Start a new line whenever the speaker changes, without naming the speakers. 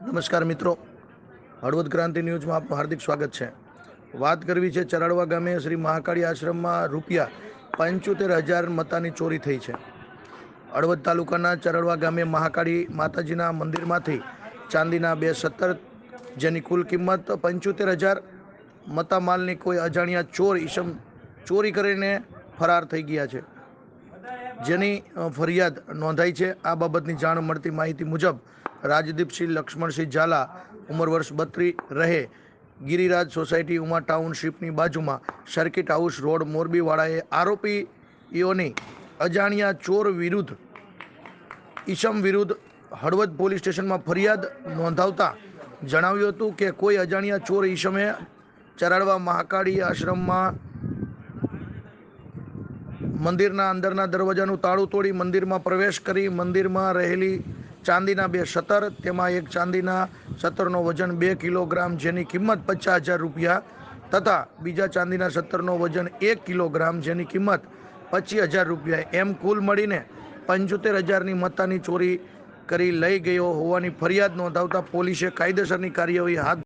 નમસ્કાર મિત્રો. હળવદ ક્રાંતિ ન્યૂઝમાં આપનું હાર્દિક સ્વાગત છે. વાત કરવી છે ચરાડવા ગામે શ્રી મહાકાળી આશ્રમમાં રૂપિયા પંચોતેર હજાર મતાની ચોરી થઈ છે. હળવદ તાલુકાના ચરાડવા ગામે મહાકાળી માતાજીના મંદિરમાંથી ચાંદીના બે સત્તર જેની કુલ કિંમત પંચોતેર હજાર મતા માલની કોઈ અજાણ્યા ચોર ઈસમ ચોરી કરીને ફરાર થઈ ગયા છે. જેની ફરિયાદ નોંધાઈ છે. આ બાબતની જાણ મળતી માહિતી મુજબ રાજદીપસિંહ લક્ષ્મણસિંહ ઝાલા ઉંમર વર્ષ બત્રી રહે. ગિરિરાજ સોસાયટી ઉમા ટાઉનશીપની બાજુમાં સર્કિટ હાઉસ રોડ મોરબીવાળાએ આરોપીઓની અજાણ્યા ચોર વિરુદ્ધ, ઈસમ વિરુદ્ધ હળવદ પોલીસ સ્ટેશનમાં ફરિયાદ નોંધાવતા જણાવ્યું હતું કે કોઈ અજાણ્યા ચોર ઈસમે ચરાડવા મહાકાળી આશ્રમમાં મંદિરના અંદરના દરવાજાનું તાળું તોડી મંદિરમાં પ્રવેશ કરી મંદિરમાં રહેલી ચાંદીના બે સતર તેમાં એક ચાંદીના સતરનો વજન બે કિલોગ્રામ, જેની કિંમત પચાસ હજાર રૂપિયા તથા બીજા ચાંદીના સત્તરનો વજન એક કિલોગ્રામ, જેની કિંમત પચીસ હજાર રૂપિયા. એમ કુલ મળીને પંચોતેર હજારની મત્તાની ચોરી કરી લઈ ગયો હોવાની ફરિયાદ નોંધાવતા પોલીસે કાયદેસરની કાર્યવાહી હાથ